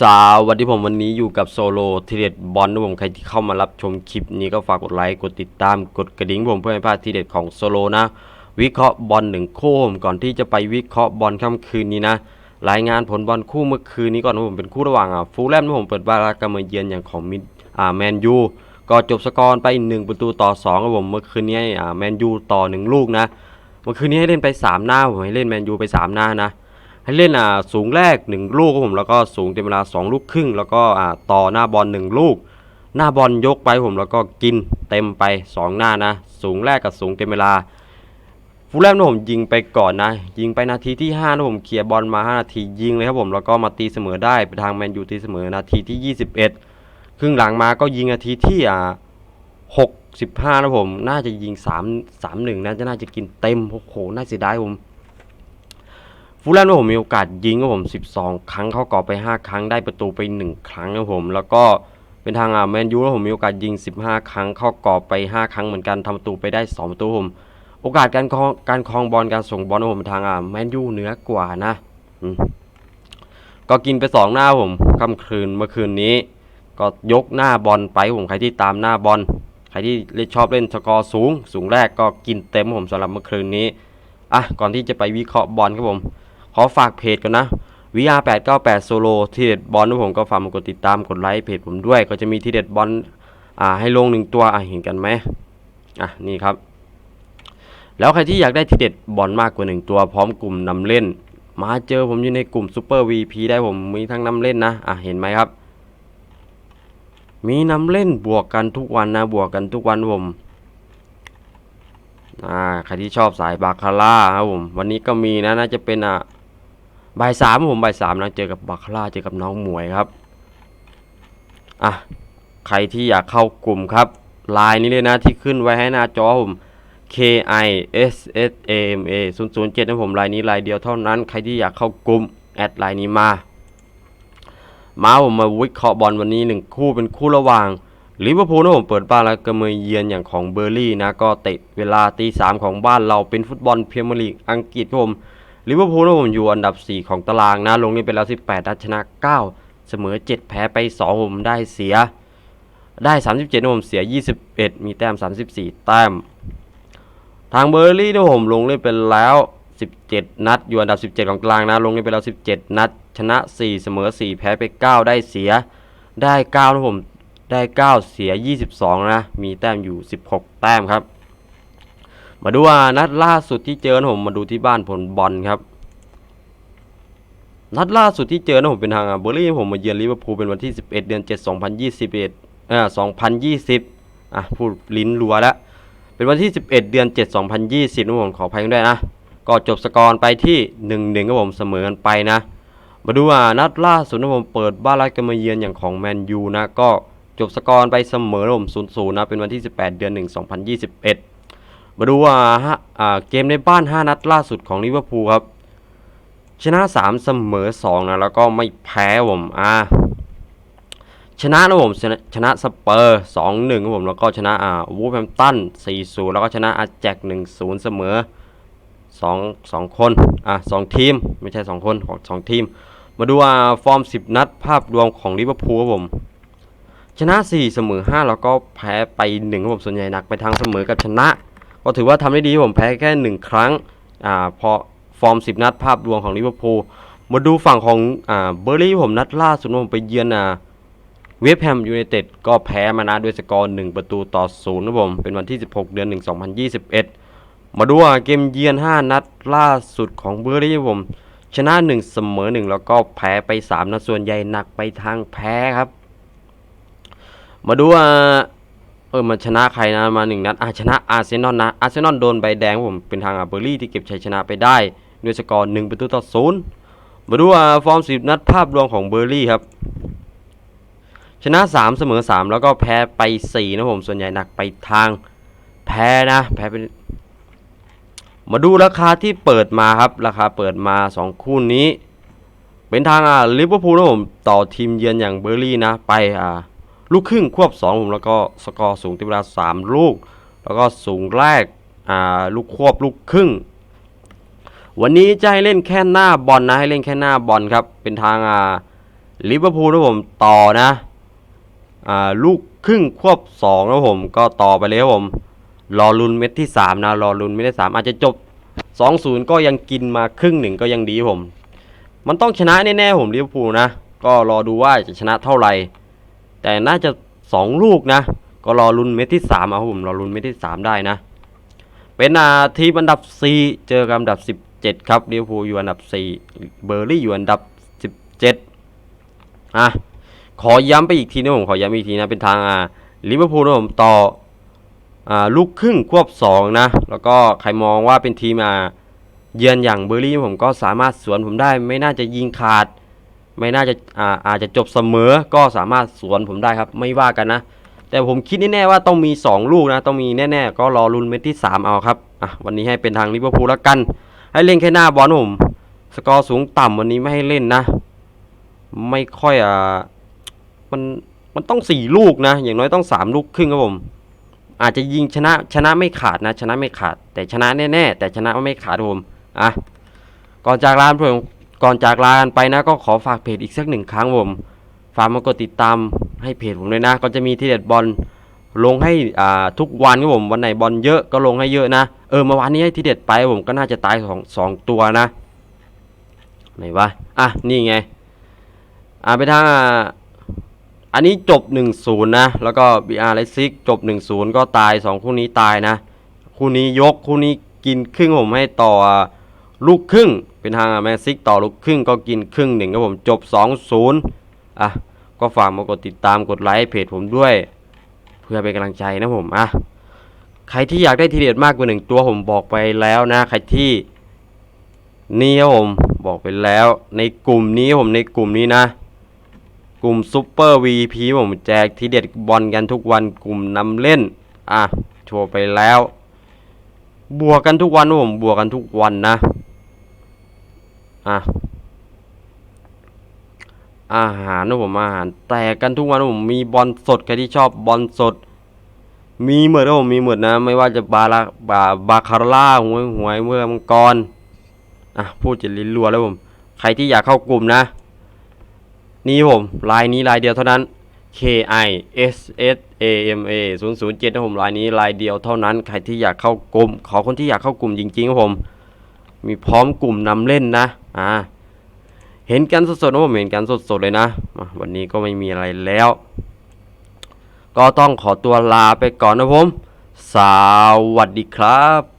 สวัสดีผมวันนี้อยู่กับโซโลทีเด็ดบอลนะผมใครที่เข้ามารับชมคลิปนี้ก็ฝากกดไลค์กดติดตามกดกระดิ่งผมเพื่อไม่พลาดทีเด็ดของโซโลนะ วิเคราะห์บอลหนึ่งคู่ก่อนที่จะไปวิเคราะห์บอลค่ำคืนนี้นะ รายงานผลบอลคู่เมื่อคืนนี้ก่อนผมเป็นคู่ระหว่างอะฟูลแลมนะผมเปิดบ้านรับการมาเยือนอย่างของมิดอ่าแมนยูก็จบสกอร์ไป 1 ประตูต่อ2ครับผมเมื่อคืนนี้อ่าแมนยูต่อ 1 ลูกนะเมื่อคืนนี้ให้เล่นไป 3 หน้าผมให้เล่นแมนยูไป 3 หน้านะ ให้เล่นอ่าสูงแรก 1 ลูกครับผมแล้วก็สูงเต็มเวลา 2 ลูกครึ่ง แล้วก็อ่าต่อหน้าบอล1ลูก หน้าบอลยกไปผมแล้วก็กินเต็มไป 2 หน้านะ สูงแรกกับสูงเต็มเวลาฟูลแลมนะผมยิงไปก่อนนะ ยิงไปนาทีที่5นะผมเคลียร์บอลมา 5 นาทียิงเลยครับผมแล้วก็มาตีเสมอได้ไปทางแมนยูตีเสมอนาทีที่ 21 ครึ่งหลังมาก็ยิงนาทีที่อ่า65นะผม น่าจะยิง 3 3 1นะจะน่าจะกินเต็มโอ้โหน่าเสียดายผม ฟูลแลมนะผมมีโอกาสยิงครับผม 12 ครั้งเข้ากรอบไป 5 ครั้งได้ประตูไป 1 ครั้งครับผม แล้วก็เป็นทางอ่าแมนยูนะผมมีโอกาสยิง 15 ครั้งเข้ากรอบไป 5 ครั้งเหมือนกันทำประตูไปได้ 2 ประตูผม โอกาสการครองการครองบอลการส่งบอลนะผมเป็นทางอ่าแมนยูเหนือกว่านะก็กินไป2หน้าผมค่ำคืนเมื่อคืนนี้ ก็ยกหน้าบอลไปผมใครที่ตามหน้าบอลใครที่เล่นชอบเล่นสกอร์สูง สูงแรกก็กินเต็มผมสำหรับเมื่อคืนนี้อะก่อนที่จะไปวิเคราะห์บอลครับผม ขอฝากเพจกันนะ VR898 Solo ที่เด็ดบอลนะผมก็ฝากมากดติดตามกดไลค์เพจผมด้วย ก็จะมีทีเด็ดบอลอ่าให้ลงหนึ่งตัวอะเห็นกันไหมอะนี่ครับ แล้วใครที่อยากได้ทีเด็ดบอลมากกว่าหนึ่งตัวพร้อมกลุ่มนำเล่น มาเจอผมอยู่ในกลุ่ม Super VP ได้ผมมีทั้งนำเล่นนะอะเห็นไหมครับ มีนำเล่นบวกกันทุกวันนะบวกกันทุกวันผมอ่าใครที่ชอบสายบาคาร่าครับผมวันนี้ก็มีนะน่าจะเป็นอะ บ่ายสามผมบ่ายสามนะเจอกับบาคาร่าเจอกับน้องหมวยครับอะใครที่อยากเข้ากลุ่มครับไลน์นี้เลยนะที่ขึ้นไว้ให้หน้าจอผม K I S S A M A 0 0 7นะผมไลน์นี้ไลน์เดียวเท่านั้น ใครที่อยากเข้ากลุ่มแอดไลน์นี้มา มาผมมาวิเคราะห์บอลวันนี้หนึ่งคู่เป็นคู่ระหว่างลิเวอร์พูลนะผมเปิดบ้านแล้วก็มาเยือนอย่างของเบอร์ลี่นะก็เตะเวลาตีสามของบ้านเราเป็นฟุตบอลเมียร์ลีกอังกฤษครับผม ลิเวอร์พูลนะผมอยู่อันดับ 4 ของตารางนะ ลงนี่ไปแล้ว 18นัดชนะ 9 เสมอ 7 แพ้ไป 2 ผมได้เสีย ได้ 37ผมเสีย 21 มีแต้ม 34 แต้ม ทางเบอร์ลี่นะผมลงเล่นไปแล้ว 17 นัด อยู่อันดับ 17 ของตารางนะ ลงเล่นไปแล้ว 17 นัด ชนะ 4 เสมอ 4 แพ้ไป 9 ได้เสีย ได้9นะผม ได้ 9 เสีย 22 นะ มีแต้มอยู่ 16 แต้มครับ มาดูว่านัดล่าสุดที่เจอนะผมมาดูที่บ้านผลบอลครับ นัดล่าสุดที่เจอนะผมเป็นทางเบอร์ลี่ผมมาเยือนลิเวอร์พูลเป็นวันที่ 11 เดือน 7 2021เอ่อ2020 อะพูดลิ้นรัวแล้วเป็นวันที่ 11 เดือน 7 2020นะผมขออภัยด้วยนะ ก็จบสกอร์ไปที่ 1-1ครับผมเสมอกันไปนะ มาดูว่านัดล่าสุดนะผมเปิดบ้านรับกันมาเยือนอย่างของแมนยูนะก็จบสกอร์ไปเสมอผม0-0นะเป็นวันที่ 18 เดือน 1 2021 มาดูว่าฮะเกมในบ้าน 5 นัดล่าสุดของลิเวอร์พูลครับ ชนะ 3 เสมอ 2 นะ แล้วก็ไม่แพ้ผมอ่าชนะนะผมชนะสเปอร์ 2-1ครับผม แล้วก็ชนะอ่าวูฟแฮมตัน 4-0 แล้วก็ชนะอาแจก 1-0 เสมอ2 2คนอะ2ทีม ไม่ใช่ 2 คนของ 2 ทีม มาดูว่าฟอร์ม 10 นัดภาพรวมของลิเวอร์พูลครับผม ชนะ 4 เสมอ 5 แล้วก็แพ้ไป1ครับผมส่วนใหญ่หนักไปทางเสมอกับชนะ ก็ถือว่าทำได้ดีผมแพ้แค่ 1 ครั้งอ่าพอฟอร์ม 10 นัดภาพรวมของลิเวอร์พูลมาดูฝั่งของอ่าเบอร์ลี่ผมนัดล่าสุดผมไปเยือนอ่าเวฟแฮมยูไนเต็ดก็แพ้มานะด้วยสกอร์ 1 ประตูต่อ0ครับผมเป็นวันที่ 16 เดือน 1 2021 มาดูว่าเกมเยือน 5 นัดล่าสุดของเบอร์ลี่ผมชนะ 1 เสมอ 1 แล้วก็แพ้ไป3นะส่วนใหญ่หนักไปทางแพ้ครับ มาดูว่า ออมันชนะใครนะมา1นัดอะชนะอาร์เซนอลนะอาร์เซนอลโดนใบแดงผมเป็นทางอาเบอร์ลี่ที่เก็บชัยชนะไปได้ด้วยสกอร์1ประตูต่อ0มาดูว่าฟอร์ม10นัดภาพรวมของเบอร์ลี่ครับ ชนะ 3 เสมอ 3 แล้วก็แพ้ไป 4 นะผม ส่วนใหญ่หนักไปทางแพ้นะ แพ้ไปมาดูราคาที่เปิดมาครับ ราคาเปิดมา 2 คู่นี้ เป็นทางอ่าลิเวอร์พูลนะผม ต่อทีมเยือนอย่างเบอร์ลี่นะ ไปอ่า ลูกครึ่งควบ2ผมแล้วก็สกอร์สูงที่เวลา 3 ลูก แล้วก็สูงแรกอ่าลูกควบลูกครึ่ง วันนี้จะให้เล่นแค่หน้าบอลนะให้เล่นแค่หน้าบอลครับเป็นทางอ่าลิเวอร์พูลนะผมต่อนะอ่าลูกครึ่งควบสองนะผมก็ต่อไปเลยครับผมรอลุนเม็ดที่สามนะรอลุนเม็ดที่สามอาจจะจบสองศูนย์ก็ยังกินมาครึ่งหนึ่งก็ยังดีผม มันต้องชนะแน่ๆผมลิเวอร์พูลนะ ก็รอดูว่าจะชนะเท่าไหร่ แต่น่าจะสองลูกนะ ก็รอลุ้นเม็ดที่สามเอาผมรอลุ้นเม็ดที่สามได้นะ เป็นอาทีมอันดับ 4 เจอกับอันดับ 17 ครับลิเวอร์พูลอยู่อันดับ 4 เบอร์ลี่อยู่อันดับ 17 อะ ขอย้ำไปอีกทีนะผมขอย้ำอีกทีนะเป็นทางอ่าลิเวอร์พูลนะผมต่ออ่าลูกครึ่งควบ 2 นะ แล้วก็ใครมองว่าเป็นทีมอ่าเยือนอย่างเบอร์ลี่ผมก็สามารถสวนผมได้ไม่น่าจะยิงขาด ไม่น่าจะอาอาจจะจบเสมอก็สามารถสวนผมได้ครับ ไม่ว่ากันนะ แต่ผมคิดแน่ๆว่าต้องมี 2 ลูกนะ ต้องมีแน่ๆ ก็รอลุ้นเม็ดที่ 3 เอาครับอะวันนี้ให้เป็นทางลิเวอร์พูลแล้วกัน ให้เล่นแค่หน้าบอลผมสกอร์สูงต่ำวันนี้ไม่ให้เล่นนะ ไม่ค่อยอ่ามันมันต้อง 4 ลูกนะ อย่างน้อยต้อง 3 ลูกครึ่งครับผม อาจจะยิงชนะชนะไม่ขาดนะ ชนะไม่ขาด แต่ชนะแน่ๆแต่ชนะไม่ขาดครับผมอะก่อนจากลาผม ก่อนจากลากันไปนะก็ขอฝากเพจอีกสักหนึ่งครั้งผม ฝากมากดติดตามให้เพจผมด้วยนะ ก็จะมีที่เด็ดบอลลงให้อ่าทุกวันครับผมวันไหนบอลเยอะก็ลงให้เยอะนะเออเมื่อวานนี้ให้ที่เด็ดไปผมก็น่าจะตายสองสองตัวนะไหนวะอะนี่ไงอ่าไปทางอันนี้จบ 1-0 นะ แล้วก็ BR ไลซิกจบ 1-0 ก็ตาย 2 คู่นี้ตายนะ คู่นี้ยกคู่นี้กินครึ่งผมให้ต่อลูกครึ่ง เป็นทางแมซิกต่อลูกครึ่งก็กินครึ่งหนึ่งครับผมจบ 2-0อะก็ฝากมากดติดตามกดไลค์เพจผมด้วย เพื่อเป็นกำลังใจนะผมอะใครที่อยากได้ทีเด็ดมากกว่าหนึ่งตัวผมบอกไปแล้วนะ ใครที่นี่ครับผมบอกไปแล้ว ในกลุ่มนี้ผมในกลุ่มนี้นะ กลุ่มซูเปอร์ VP ผมแจกทีเด็ดบอลกันทุกวันกลุ่มนำเล่นอะโชว์ไปแล้ว บวกกันทุกวันผมบวกกันทุกวันนะ อะอาหารนะผมอาหารแตกกันทุกวันนะผมมีบอลสดใครที่ชอบบอลสด มีเหมือนนะผมมีเหมือนนะ ไม่ว่าจะบาลาบาบาคาร่าหวยหวยเมื่อมังกรอะพูดจะลิ้นรัวแล้วผม ใครที่อยากเข้ากลุ่มนะ นี่ผมลายนี้ลายเดียวเท่านั้น K I S S A M A 0 0 7นะผมลายนี้ลายเดียวเท่านั้น ใครที่อยากเข้ากลุ่ม ขอคนที่อยากเข้ากลุ่มจริงๆครับผม มีพร้อมกลุ่มนำเล่นนะอ่าเห็นกันสดๆนะผมเห็นกันสดๆเลยนะ วันนี้ก็ไม่มีอะไรแล้ว ก็ต้องขอตัวลาไปก่อนนะผม สวัสดีครับ